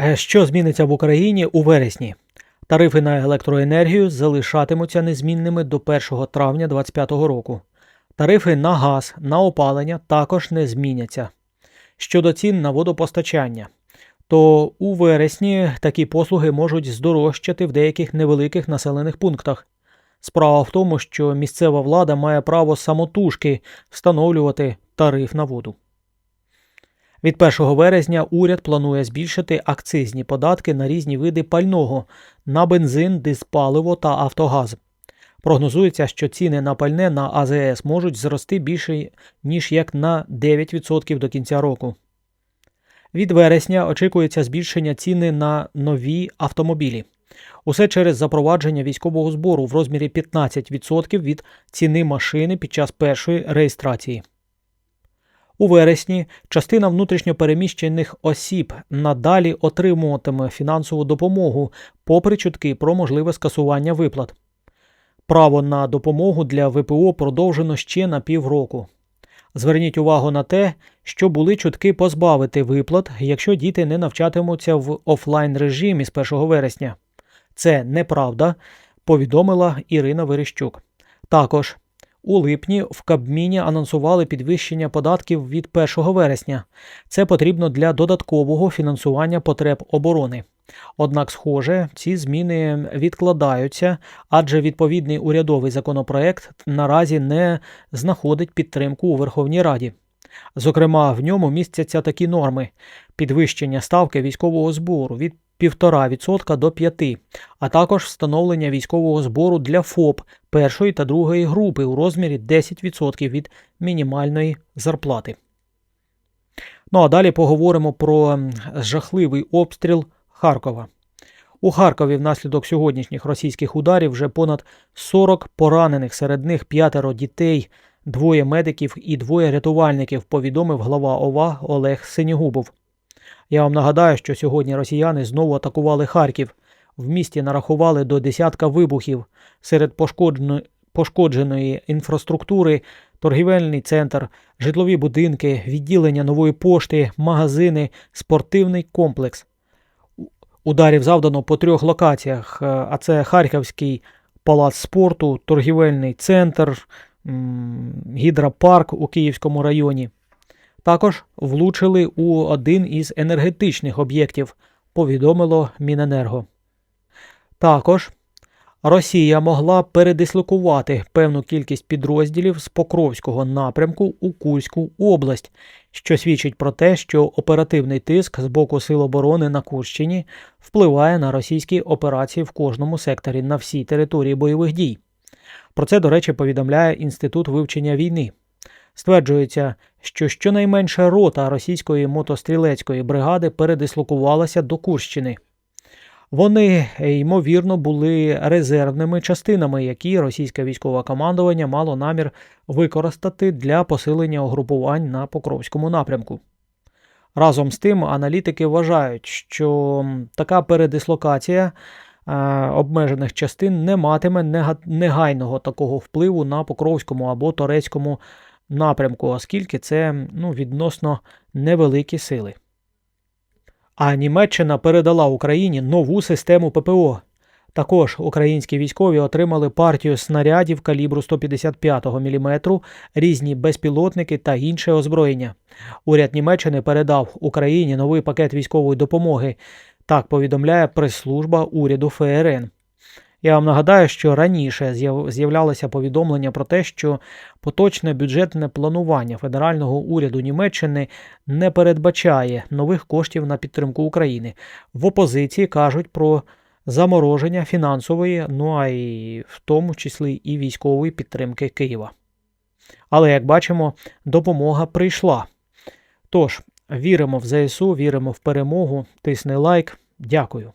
Е, Що зміниться в Україні у вересні? Тарифи на електроенергію залишатимуться незмінними до 1 травня 2025 року. Тарифи на газ, на опалення також не зміняться. Щодо цін на водопостачання, то у вересні такі послуги можуть здорожчати в деяких невеликих населених пунктах. Справа в тому, що місцева влада має право самотужки встановлювати тариф на воду. Від 1 вересня уряд планує збільшити акцизні податки на різні види пального на бензин, диспаливо та автогаз. Прогнозується, що ціни на пальне на АЗС можуть зрости більше ніж як на 9% до кінця року. Від вересня очікується збільшення ціни на нові автомобілі. Усе через запровадження військового збору в розмірі 15% від ціни машини під час першої реєстрації. У вересні частина внутрішньопереміщених осіб надалі отримуватиме фінансову допомогу, попри чутки про можливе скасування виплат. Право на допомогу для ВПО продовжено ще на півроку. Зверніть увагу на те, що були чутки позбавити виплат, якщо діти не навчатимуться в офлайн режимі з 1 вересня. Це неправда, повідомила Ірина Верещук. Також у липні в Кабміні анонсували підвищення податків від 1 вересня. Це потрібно для додаткового фінансування потреб оборони. Однак, схоже, ці зміни відкладаються, адже відповідний урядовий законопроект наразі не знаходить підтримку у Верховній Раді. Зокрема, в ньому містяться такі норми: підвищення ставки військового збору від 1,5% до 5%, а також встановлення військового збору для ФОП першої та другої групи у розмірі 10% від мінімальної зарплати. Ну а далі поговоримо про жахливий обстріл Харкова. У Харкові внаслідок сьогоднішніх російських ударів вже понад 40 поранених, серед них п'ятеро дітей, двоє медиків і двоє рятувальників, повідомив глава ОВА Олег Синігубов. Я вам нагадаю, що сьогодні росіяни знову атакували Харків. В місті нарахували до десятка вибухів серед пошкодженої, інфраструктури, торгівельний центр, житлові будинки, відділення нової пошти, магазини, спортивний комплекс. Ударів завдано по трьох локаціях: е, а це Харківський палац спорту, торгівельний центр, гідропарк у Київському районі. Також влучили у один із енергетичних об'єктів, повідомило Міненерго. Також Росія могла передислокувати певну кількість підрозділів з Покровського напрямку у Курську область, що свідчить про те, що оперативний тиск з боку Сил оборони на Курщині впливає на російські операції в кожному секторі на всій території бойових дій. Про це, до речі, повідомляє Інститут вивчення війни. Стверджується, що щонайменше рота російської мотострілецької бригади передислокувалася до Курщини. Вони, ймовірно, були резервними частинами, які російське військове командування мало намір використати для посилення угрупувань на Покровському напрямку. Разом з тим, аналітики вважають, що така передислокація обмежених частин не матиме негайного такого впливу на Покровському або Торецькому напрямку, оскільки це ну, відносно невеликі сили. А Німеччина передала Україні нову систему ППО. Також українські військові отримали партію снарядів калібру 155 мм, різні безпілотники та інше озброєння. Уряд Німеччини передав Україні новий пакет військової допомоги. Так повідомляє прес-служба уряду ФРН. Я вам нагадаю, що раніше з'являлося повідомлення про те, що поточне бюджетне планування федерального уряду Німеччини не передбачає нових коштів на підтримку України. В опозиції кажуть про замороження фінансової, ну а й в тому числі і військової підтримки Києва. Але як бачимо, допомога прийшла. Тож, віримо в ЗСУ, віримо в перемогу. Тисни лайк. Дякую.